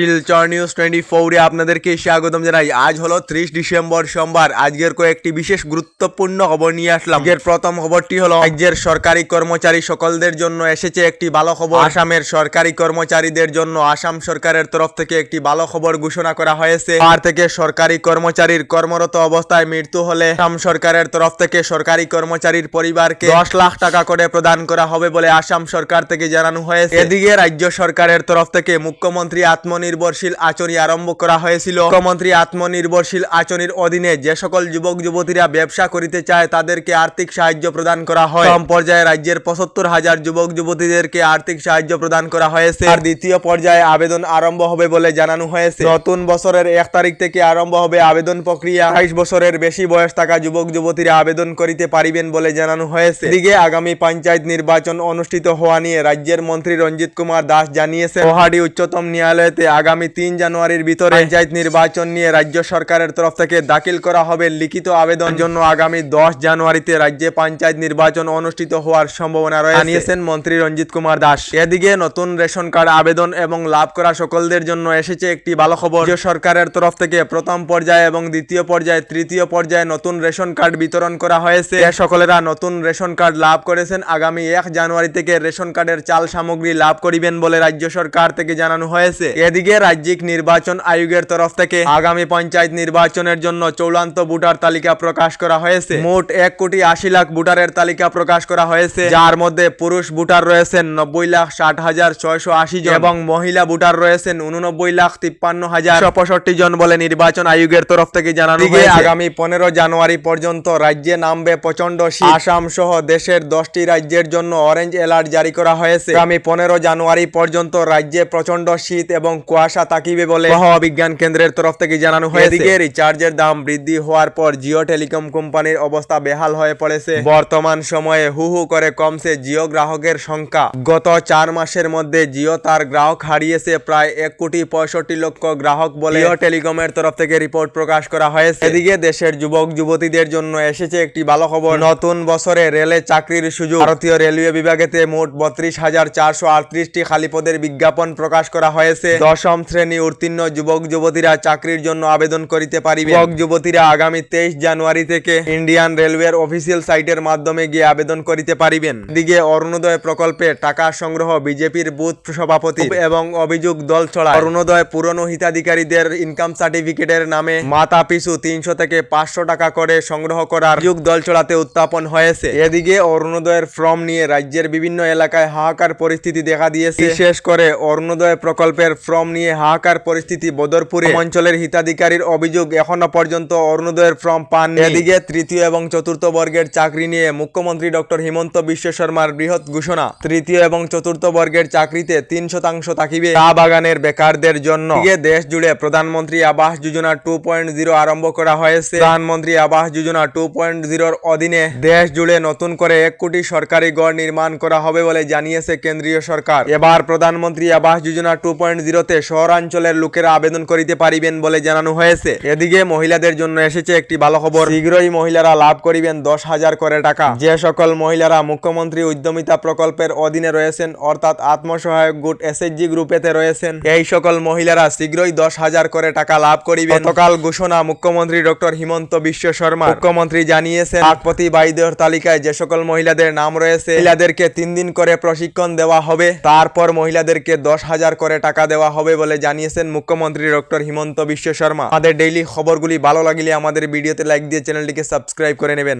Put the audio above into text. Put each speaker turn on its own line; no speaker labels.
Silchar news twenty ফোরে আপনাদেরকে স্বাগতম জানাই। আজ হলো ত্রিশ ডিসেম্বর সোমবার। আজকের কয়েকটি বিশেষ গুরুত্বপূর্ণ খবর নিয়ে আসলাম। আজকের প্রথম খবরটি হলো, রাজ্যের সরকারি কর্মচারী সকলদের জন্য এসেছে একটি ভালো খবর। আসামের সরকারি কর্মচারীদের জন্য আসাম সরকারের তরফ থেকে একটি ভালো খবর ঘোষণা করা হয়েছে। আর থেকে সরকারি কর্মচারীর কর্মরত অবস্থায় মৃত্যু হলে আসাম সরকারের তরফ থেকে সরকারি কর্মচারীর পরিবারকে দশ লাখ টাকা করে প্রদান করা হবে বলে আসাম সরকার থেকে জানানো হয়েছে। এদিকে রাজ্য সরকারের তরফ থেকে মুখ্যমন্ত্রী আত্মনির্ভরশীল আচরী আরম্ভ করা হয়েছিল। মুখ্যমন্ত্রী আত্মনির্ভরশীল আচরীর অধীনে যে সকল যুবক, যুবতীরা ব্যবসা করিতে চায়, তাদেরকে আর্থিক সাহায্য প্রদান করা হয়। প্রথম পর্যায়ে রাজ্যের পঁচাত্তর হাজার যুবক, যুবতীদেরকে আর্থিক সাহায্য প্রদান করা হয়েছে। আর দ্বিতীয় পর্যায়ে আবেদন আরম্ভ হবে বলে জানানো হয়েছে। নতুন বছরের এক তারিখ থেকে আরম্ভ হবে আবেদন প্রক্রিয়া। আঠাইশ বছরের বেশি বয়স থাকা যুবক, যুবতীরা আবেদন করিতে পারিবেন বলে জানানো হয়েছে। এদিকে আগামী পঞ্চায়েত নির্বাচন অনুষ্ঠিত হওয়া নিয়ে রাজ্যের মন্ত্রী রঞ্জিত কুমার দাস জানিয়েছেন গুয়াহাটি উচ্চতম ন্যায়ালয়তে আগামী তিন জানুয়ারির ভিতরে পঞ্চায়েত নির্বাচন নিয়ে রাজ্য সরকারের তরফ থেকে দাখিল করা হবে লিখিত আবেদন জন্য আগামী দশ জানুয়ারিতে রাজ্যে পঞ্চায়েত নির্বাচন অনুষ্ঠিত হওয়ার সম্ভাবনা রয়েছে। জানিয়েছেন মন্ত্রী রঞ্জিত কুমার দাস। এদিকে নতুন রেশন কার্ড আবেদন এবং লাভ করা সকলদের জন্য এসেছে একটি ভালো খবর। রাজ্য সরকারের তরফ থেকে প্রথম পর্যায়ে এবং দ্বিতীয় পর্যায়ে তৃতীয় পর্যায়ে নতুন রেশন কার্ড বিতরণ করা হয়েছে। সকলেরা নতুন রেশন কার্ড লাভ করেছেন। আগামী এক জানুয়ারি থেকে রেশন কার্ডের চাল সামগ্রী লাভ করিবেন বলে রাজ্য সরকার থেকে জানানো হয়েছে। এদিকে রাজ্যিক নির্বাচন আয়োগের তরফ থেকে আগামী পঞ্চায়েত নির্বাচনের জন্য চূড়ান্ত ভোটার তালিকা প্রকাশ করা হয়েছে। মোট এক কোটি আশি লাখ ভোটারের তালিকা প্রকাশ করা হয়েছে যার মধ্যে পুরুষ ভোটার রয়েছেন নব্বই লাখ ষাট হাজার ছয়শো আশি জন এবং মহিলা ভোটার রয়েছেন উননব্বই লাখ তিপ্পান্ন হাজার পঁয়ষট্টি জন বলে নির্বাচন আয়োগের তরফ থেকে জানানো হয়েছে। আগামী পনেরো জানুয়ারি পর্যন্ত রাজ্যে নামবে প্রচণ্ড শীত। আসাম সহ দেশের দশটি রাজ্যের জন্য অরেঞ্জ অ্যালার্ট জারি করা হয়েছে। আগামী পনেরো জানুয়ারি পর্যন্ত রাজ্যে প্রচণ্ড শীত এবং কুয়াশা তাকিবে বলে আবহাওয়া বিজ্ঞান কেন্দ্রের তরফ থেকে জানানো হয়েছে। এদিকে রিচার্জের দাম বৃদ্ধি হওয়ার পর জিও টেলিকম কোম্পানির অবস্থা বেহাল হয়ে পড়েছে। বর্তমান সময়ে হু হু করে কমছে জিও গ্রাহকের সংখ্যা। গত চার মাসের মধ্যে জিও তার গ্রাহক হারিয়েছে প্রায় এক কোটি পঁয়ষট্টি লক্ষ গ্রাহক বলে জিও টেলিকমের তরফ থেকে রিপোর্ট প্রকাশ করা হয়েছে। এদিকে দেশের যুবক যুবতীদের জন্য এসেছে একটি ভালো খবর নতুন বছরে রেলে চাকরির সুযোগ। ভারতীয় রেলওয়ে বিভাগেতে মোট বত্রিশ হাজার চারশো আটত্রিশটি খালি পদের বিজ্ঞাপন প্রকাশ করা হয়েছে। দশম শ্রেণি উত্তীর্ণ যুবক যুবতীরা চাকরির জন্য আবেদন করিতে পারিবে। যুবক যুবতীরা আগামী তেইশ জানুয়ারি থেকে ইন্ডিয়ান রেলওয়ের অফিসিয়াল সাইটের মাধ্যমে গিয়ে আবেদন করিতে পারিবেন। দিকে অরুণোদয় প্রকল্পে টাকা সংগ্রহ বিজেপির বুথ সভাপতি এবং অভিযোগ দল ছড়া অরুণোদয় পুরনো হিতাধিকারীদের ইনকাম সার্টিফিকেটের নামে মাতা পিছু তিনশো থেকে পাঁচশো টাকা করে সংগ্রহ করার যুগ দল ছড়াতে উত্থাপন হয়েছে। এদিকে অরুণোদয়ের ফর্ম নিয়ে রাজ্যের বিভিন্ন এলাকায় হাহাকার পরিস্থিতি দেখা দিয়েছে। বিশেষ করে অরুণোদয় প্রকল্পের ফর্ম নিয়ে হাহাকার পরিস্থিতি বদরপুরে। অঞ্চলের হিতাধিকারীর অভিযোগ এখনও পর্যন্ত অরুণোদয়ের ফর্ম পান এদিকে তৃতীয় এবং চতুর্থ বর্গের চাকরি নিয়ে মুখ্যমন্ত্রী ডক্টর হিমন্ত বিশ্ব শর্মার বৃহৎ ঘোষণা। তৃতীয় এবং চতুর্থ বর্গের চাকরিতে তিন শতাংশ থাকিবে চা বাগানের বেকারদের জন্য। দেশ জুড়ে প্রধানমন্ত্রী Awas Yojana two point zero আরম্ভ করা হয়েছে। প্রধানমন্ত্রী আবাস যোজনা টু পয়েন্ট জিরোর অধীনে দেশ জুড়ে নতুন করে এক কোটি সরকারি গড় নির্মাণ করা হবে বলে জানিয়েছে কেন্দ্রীয় সরকার। এবার প্রধানমন্ত্রী আবাস যোজনা টু পয়েন্ট জিরোতে শহরাঞ্চলের লোকেরা আবেদন করিতে পারিবেন বলে জানানো হয়েছে। এদিকে মহিলাদের জন্য এসেছে একটি ভালো খবর। শীঘ্রই মহিলারা লাভ করিবেন দশ হাজার করে টাকা। যে সকল মহিলারা মুখ্যমন্ত্রী উদ্যমিতা প্রকল্পের অধীনে রয়েছেন, অর্থাৎ আত্মসহায়ক গুট এসএইচজি গ্রুপেতে রয়েছেন, এই সকল মহিলারা শীঘ্রই দশ হাজার করে টাকা লাভ করিবেন। গতকাল ঘোষণা মুখ্যমন্ত্রী ডক্টর হিমন্ত বিশ্ব শর্মা মুখ্যমন্ত্রী জানিয়েছেন, লাখপতি বাইদের তালিকায় যে সকল মহিলাদের নাম রয়েছে, মহিলাদেরকে তিন দিন করে প্রশিক্ষণ দেওয়া হবে। তারপর মহিলাদেরকে দশ হাজার করে টাকা দেওয়া হবে বলে জানিয়েছেন মুখ্যমন্ত্রী ডক্টর হিমন্ত বিশ্ব শর্মা। আমাদের ডেইলি খবরগুলি ভালো লাগলে আমাদের ভিডিওতে লাইক দিয়ে চ্যানেলটিকে সাবস্ক্রাইব করে নেবেন।